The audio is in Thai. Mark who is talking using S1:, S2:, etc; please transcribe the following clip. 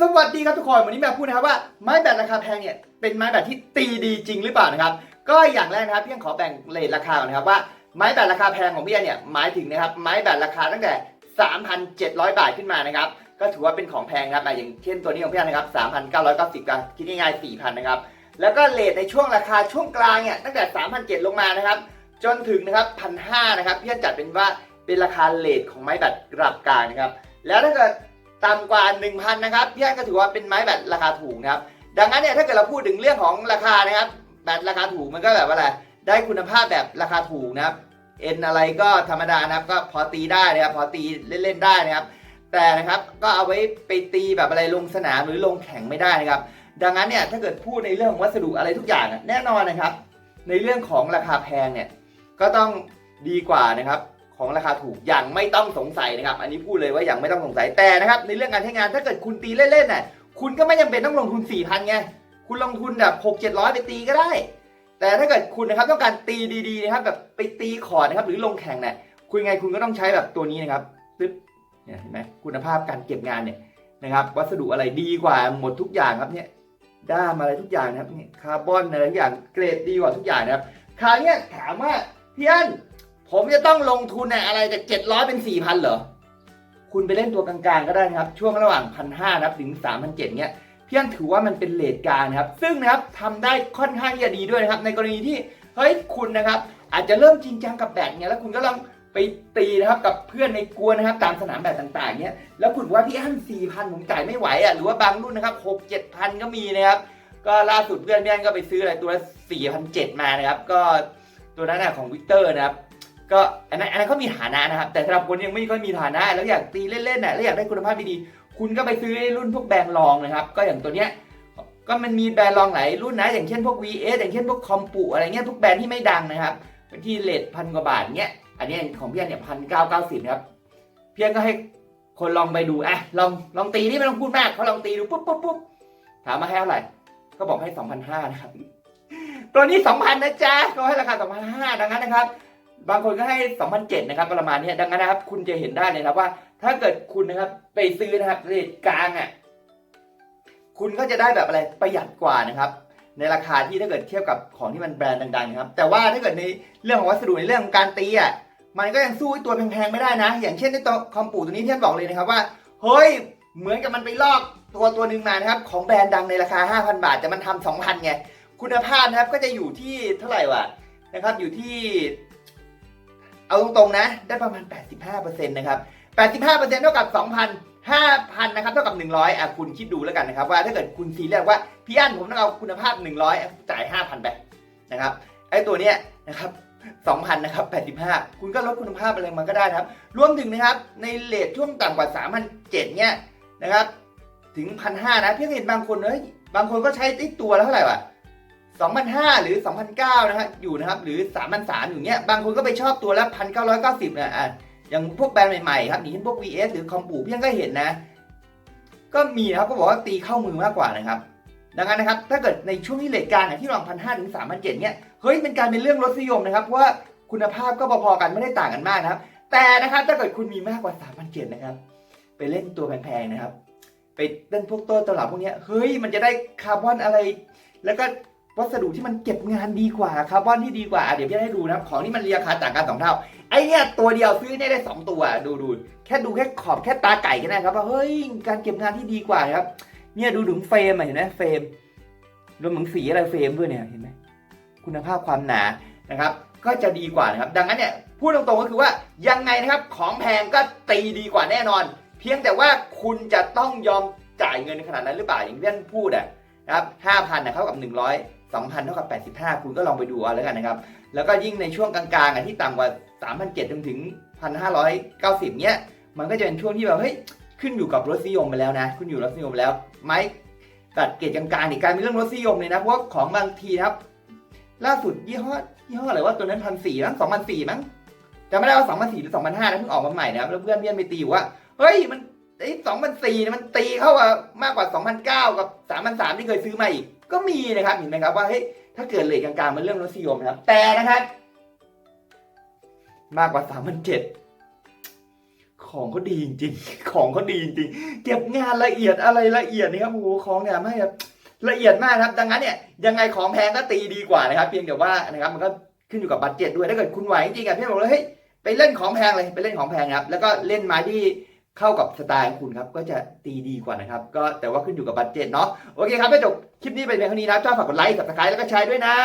S1: สวัสดีครับทุกคนวันนี้แมาพูดนะครับว่าไม้แบตราคาแพงเนี่ยเป็นไม้แบตที่ตีดีจริงหรือเปล่านะครับ ก็อย่างแรกนะครับพี่ยังขอแบ่งเลทราคาก่อนนะครับว่าไม้แบตราคาแพงของพี่เนี่ยหมายถึงนะครับไม้แบตราคาตั้งแต่ 3,700 บาทขึ้นมานะครับก็ถือว่าเป็นของแพงครับอะอย่างเช่นตัวนี้ของพี่นะครับ3,990ก็คิดง่ายๆ4,000นะครับแล้วก็เลทในช่วงราคาช่วงกลางเนี่ยตั้งแต่ 3,700 ลงมานะครับจนถึงนะครับ1,500นะครับพี่จัดเป็นว่าเป็นราคาเลทของไม้แบตระดับกลางนะครับแล้วถ้าเกิด ต่ำกว่า 1,000 นะครับพี่อันก็ถือว่าเป็นไม้แบตราคาถูกนะครับ ดังนั้นเนี่ยถ้าเกิดเราพูดถึงเรื่องของราคานะครับแบตราคาถูกมันก็แบบว่าอะไรได้คุณภาพแบบราคาถูกนะครับเอ็นอะไรก็ธรรมดานะครับก็พอตีได้นะครับพอตีเล่นๆได้นะครับ แต่นะครับก็เอาไว้ไปตีแบบอะไรลงสนามหรือลงแข่งไม่ได้นะครับ ดังนั้นเนี่ยถ้าเกิดพูดในเรื่องของวัสดุอะไรทุกอย่างแน่นอนนะครับ ในเรื่องของราคาแพงเนี่ยก็ต้องดีกว่านะครับ ของราคาถูกอย่างไม่ต้องสงสัยนะครับ อันนี้พูดเลยว่าอย่างไม่ต้องสงสัยแต่นะครับ ในเรื่องการใช้งานถ้าเกิดคุณตีเล่นๆน่ะคุณก็ไม่จำเป็นต้องลงทุน4ี่พันไงคุณลงทุนแบบหกเจ็ดร้อยไปตีก็ได้ แต่ถ้าเกิดคุณนะครับต้องการตีดีๆนะครับแบบไปตีคอร์ดนะครับหรือลงแข่งเนี่ยคุณไงคุณก็ต้องใช้แบบตัวนี้นะครับปึ๊บเนี่ยเห็นไหมคุณภาพการเก็บงานเนี่ยนะครับ วัสดุอะไรดีกว่าหมดทุกอย่างครับเนี่ยด้ามอะไรทุกอย่างนะครับเนี่ยคาร์บอนอะไรทุกอย่างเกรดดีกว่าทุกอย่างนะครับคราวเนี้ยถามว่าพี่อัน ผมจะต้องลงทุนเนี่ยอะไรจากเจ็ดร้อยเป็นสี่พันเหรอ คุณไปเล่นตัวกลางๆก็ได้นะครับ ช่วงระหว่างพันห้านะครับถึงสามพันเจ็ดเนี่ยเพียงถือว่ามันเป็นเลทกางนะครับ ซึ่งนะครับทำได้ค่อนข้างที่จะดีด้วยนะครับ ในกรณีที่เฮ้ยคุณนะครับ อาจจะเริ่มจริงจังกับแบดเนี่ยแล้วคุณก็ลองไปตีนะครับกับเพื่อนในกวนนะครับตามสนามแบดต่างๆเนี่ยแล้วคุณว่าพี่อั้นสี่พันผมจ่ายไม่ไหวอะหรือว่าบางรุ่นนะครับหกเจ็ดพันก็มีนะครับก็ล่าสุดเพื่อนพี่อั้นก็ไปซื้ออะไรตัวละสี่พันเจ็ดมานะครับก็ตัวนั้นนะของวิกเตอร์นะครับ ก็อันนั้นอันนั้นเขามีฐานะนะครับ แต่สำหรับคนยังไม่ค่อยมีฐานะ แล้วอยากตีเล่นๆน่ะแล้วอยากได้คุณภาพดีๆคุณก็ไปซื้อไอ้รุ่นพวกแบรนด์รองนะครับ ก็อย่างตัวเนี้ยก็มันมีแบรนด์รองหลายรุ่นนะ อย่างเช่นพวก VS อย่างเช่นพวกคอมปุอะไรเงี้ยพวกแบรนด์ที่ไม่ดังนะครับที่เลทพันกว่าบาทเนี้ยอันนี้ของพี่อันเนี่ยพันเก้าเก้าสิบนะครับพี่อันก็ให้คนลองไปดูอะลองลองตีนี่ไม่ต้องพูดมากเขาลองตีดูปุ๊บปุ๊บปุ๊บถามมาให้เท่าไหร่ก็บอกให้สองพันห้านะครับตัวนี้สองพันนะจ๊ะเขาให้ราคาสองพันห้าดังนั้นนะครับ บางคนก็ให้2,007นะครับประมาณนี้ดังนั้นนะครับ คุณจะเห็นได้เลยครับว่า ถ้าเกิดคุณนะครับไปซื้อนะครับเรทกลางอะคุณก็จะได้แบบอะไรประหยัดกว่านะครับ ในราคาที่ถ้าเกิดเทียบกับของที่มันแบรนด์ดังๆนะครับ แต่ว่าถ้าเกิดในเรื่องของวัสดุในเรื่องของการตีอะมันก็ยังสู้ไอ้ตัวแพงๆไม่ได้นะ อย่างเช่นในตัวคอมปูตัวนี้ที่ท่านบอกเลยนะครับว่าเฮ้ยเหมือนกับมันไปลอกตัวตัวหนึ่งมานะครับ ของแบรนด์ดังในราคา 5,000 บาท แต่มันทำ2,000ไงคุณภาพนะครับก็จะอยู่ที่เท่าไหร่วะนะครับอยู่ที่ เอาตรงๆนะ ได้ประมาณ 85%นะครับ 85%เท่ากับ 2,000 5,000นะครับเท่ากับ 100อะคุณคิดดูแล้วกันนะครับว่าถ้าเกิดคุณซีเรียกว่าพี่อั้นผมต้องเอาคุณภาพ 100 จ่าย 5,000ไปนะครับไอ้ตัวเนี้ยนะครับ2,000นะครับ85 คุณก็ลดคุณภาพอะไรมันก็ได้ครับรวมถึงนะครับในเลทช่วงต่ำกว่า3,007เนี่ยนะครับถึง 1,500นะพี่เห็นบางคนเฮ้ยบางคนก็ใช้ติดตัวแล้วเท่าไหร่วะ 2,500 หรือ 2,900นะฮะอยู่นะครับหรือ 3,300อยู่เนี้ยบางคนก็ไปชอบตัวละ 1,990นะอะอย่างพวกแบรนด์ใหม่ๆครับอย่างเช่นพวก VS หรือคอมปูพี่ยังก็เห็นนะ ก็มีนะครับก็บอกว่าตีเข้ามือมากกว่านะครับ ดังนั้นนะครับ ถ้าเกิดในช่วงที่เลทกลางอะที่รอง1,500ถึง3,700เนี้ยเฮ้ยเป็นการเป็นเรื่องรสนิยมนะครับเพราะว่าคุณภาพก็พอๆกันไม่ได้ต่างกันมากนะครับ แต่นะครับถ้าเกิดคุณมีมากกว่า3,700นะครับ ไปเล่นตัวแพงๆนะครับ ไปเล่นพวกโต้ตลับพวกนี้เฮ้ยมันจะได้คาร์บอนอะไร แล้วก็ วัสดุที่มันเก็บงานดีกว่าคาร์บอนที่ดีกว่า เดี๋ยวพี่ให้ดูนะครับของที่มันราคาต่างกันสองเท่าไอ้เนี่ยตัวเดียวซื้อได้สองตัวดูดูแค่ดูแค่ขอบแค่ตาไก่ก็ได้ครับว่าเฮ้ยการเก็บงานที่ดีกว่าครับเนี่ยดูถึงเฟรมเห็นไหมเฟรมรวมถึงสีอะไรเฟรมด้วยเนี่ยเห็นไหมคุณภาพความหนานะครับ ก็จะดีกว่านะครับ ดังนั้นเนี่ยพูดตรงๆก็คือว่ายังไงนะครับของแพงก็ตีดีกว่าแน่นอน เพียงแต่ว่าคุณจะต้องยอมจ่ายเงินขนาดนั้นหรือเปล่าอย่างที่ท่านพูดอะนะครับห้าพันนะเท่ากับหนึ่งร้อย 2,000 เท่ากับ 85 คุณก็ลองไปดูเอาแล้วกันนะครับ แล้วก็ยิ่งในช่วงกลางๆอะที่ต่ำกว่า 3,700จนถึง 1,590 เนี้ย มันก็จะเป็นช่วงที่แบบเฮ้ยขึ้นอยู่กับรสนิยมไปแล้วนะ ขึ้นอยู่รสนิยมแล้ว ไม้ตัดเกรดกลางๆนี่กลายเป็นเรื่องรสนิยมเลยนะ เพราะว่าของบางทีนะครับ ล่าสุดยี่ห้อยี่ห้ออะไรว่าตัวนั้นพันสี่มั้งสองพันสี่มั้งจำไม่ได้ว่าสองพันสี่หรือสองพันห้านะเพิ่งออกมาใหม่นะครับแล้วเพื่อนเพื่อนไปตีอยู่ว่าเฮ้ยมันไอ้สองพันสี่มันตีเข้ามามากกว่าสองพันเก้ากับสามพันสามที่เคยซื้อมาอีก ก็มีนะครับเห็นไหมครับว่าเฮ้ยถ้าเกิดเลทกลางๆมันเรื่องรสนิยมนะครับ แต่นะครับ มากกว่าสามพันเจ็ดของเขาดีจริงๆ ของเขาดีจริงๆ เก็บงานละเอียดอะไรละเอียดนี่ครับโอ้โหของเนี่ยไม่แบบละเอียดมากครับ ดังนั้นเนี่ยยังไงของแพงก็ตีดีกว่านะครับ เพียงแต่ว่านะครับมันก็ขึ้นอยู่กับบัตเจ็ตด้วยถ้าเกิดคุณไหวจริงๆอะพี่บอกเลยเฮ้ยไปเล่นของแพงเลยไปเล่นของแพงครับแล้วก็เล่นม้ที่ เข้ากับสไตล์ของคุณครับ ก็จะตีดีกว่านะครับ ก็แต่ว่าขึ้นอยู่กับบัตเจ็ตเนาะ โอเคครับไปจบคลิปนี้ไปเพียงเท่านี้นะชอบฝากกดไลค์กับสไครต์แล้วก็แชร์ด้วยนะ